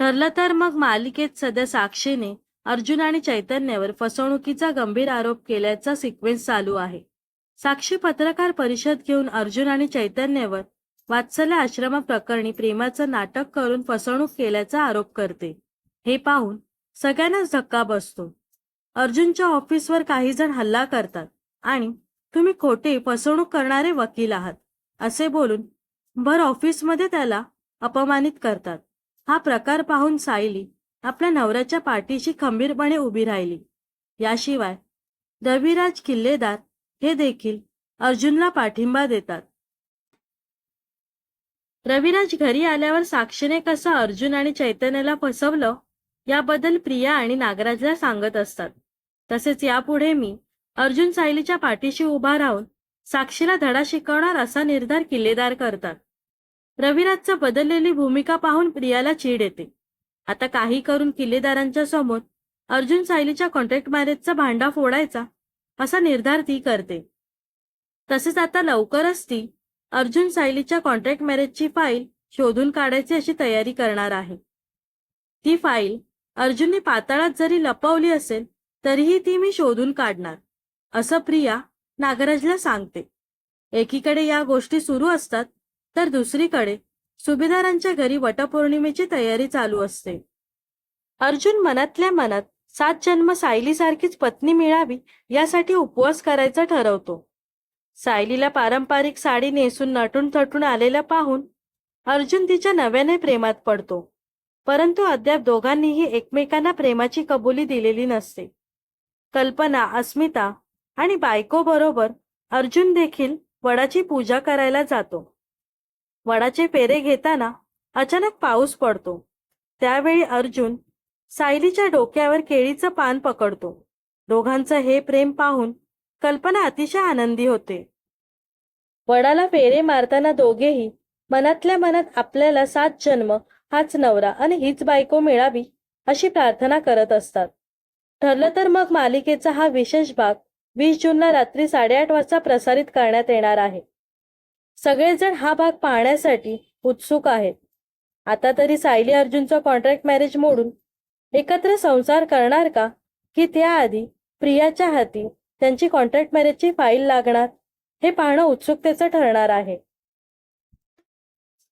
ठरलं तर मग मालिकेत सध्या साक्षीने अर्जुन आणि चैतन्यावर फसवणुकीचा गंभीर आरोप केल्याचा सिक्वेन्स चालू आहे. साक्षी पत्रकार परिषद घेऊन अर्जुन आणि चैतन्यावर वात्सल्य आश्रमाप्रकरणी प्रेमाचं नाटक करून फसवणूक केल्याचा आरोप करते. हे पाहून सगळ्यांनाच धक्का बसतो. अर्जुनच्या ऑफिसवर काही जण हल्ला करतात आणि तुम्ही खोटे फसवणूक करणारे वकील आहात असे बोलून भर ऑफिसमध्ये त्याला अपमानित करतात. हा प्रकार पाहून सायली आपल्या नवऱ्याच्या पाठीशी खंबीरपणे उभी राहिली. याशिवाय रविराज किल्लेदार हे देखील अर्जुनला पाठिंबा देतात. रविराज घरी आल्यावर साक्षीने कसं अर्जुन आणि चैतन्याला फसवलं याबद्दल प्रिया आणि नागराजला सांगत असतात. तसेच यापुढे मी अर्जुन सायलीच्या पाठीशी उभा राहून साक्षीला धडा शिकवणार असा निर्धार किल्लेदार करतात. रविराजचं बदललेली भूमिका पाहून प्रियाला चीड येते. आता काही करून किल्लेदारांच्या समोर अर्जुन सायलीच्या कॉन्ट्रॅक्ट मॅरेजचा भांडा फोडायचा असा निर्धार ती करते. तसेच आता लवकरच ती अर्जुन सायलीच्या कॉन्ट्रॅक्ट मॅरेजची फाईल शोधून काढायची अशी तयारी करणार आहे. ती फाईल अर्जुनने पाताळात जरी लपवली असेल तरीही ती मी शोधून काढणार असं प्रिया नागराजला सांगते. एकीकडे या गोष्टी सुरू असतात तर दुसरीकडे सुभेदारांच्या घरी वटपौर्णिमेची तयारी चालू असते. अर्जुन मनातल्या मनात सात जन्म सायलीसारखीच पत्नी मिळावी यासाठी उपवास करायचा ठरवतो. सायलीला पारंपरिक साडी नेसून नटून थटून आलेलं पाहून अर्जुन तिच्या नव्याने प्रेमात पडतो. परंतु अद्याप दोघांनीही एकमेकांना प्रेमाची कबुली दिलेली नसते. कल्पना अस्मिता आणि बायको बरोबर अर्जुन देखील वडाची पूजा करायला जातो. वडाचे पेरे घेताना अचानक पाऊस पडतो. त्यावेळी अर्जुन सायलीच्या डोक्यावर केळीचं पान पकडतो. दोघांचं हे प्रेम पाहून कल्पना अतिशय आनंदी होते. वडाला फेरे मारताना दोघेही मनातल्या मनात आपल्याला सात जन्म हाच नवरा आणि हीच बायको मिळावी अशी प्रार्थना करत असतात. ठरलं तर मग मालिकेचा हा विशेष भाग वीस जूनला रात्री साडेआठ वाजता प्रसारित करण्यात येणार आहे. सगळेजण हा भाग पाहण्यासाठी उत्सुक आहेत. आता तरी सायली अर्जुनचा कॉन्ट्रॅक्ट मॅरेज मोडून एकत्र संसार करणार का? की त्याआधी प्रियाच्या हाती त्यांची कॉन्ट्रॅक्ट मॅरेजची फाईल लागणार? हे पाहणं उत्सुकतेचं ठरणार आहे.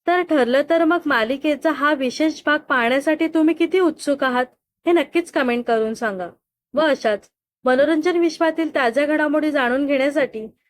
तर ठरलं तर मग मालिकेचा हा विशेष भाग पाहण्यासाठी तुम्ही किती उत्सुक आहात? हे नक्कीच कमेंट करून सांगा. व अशाच मनोरंजन विश्वातील ताज्या घडामोडी जाणून घेण्यासाठी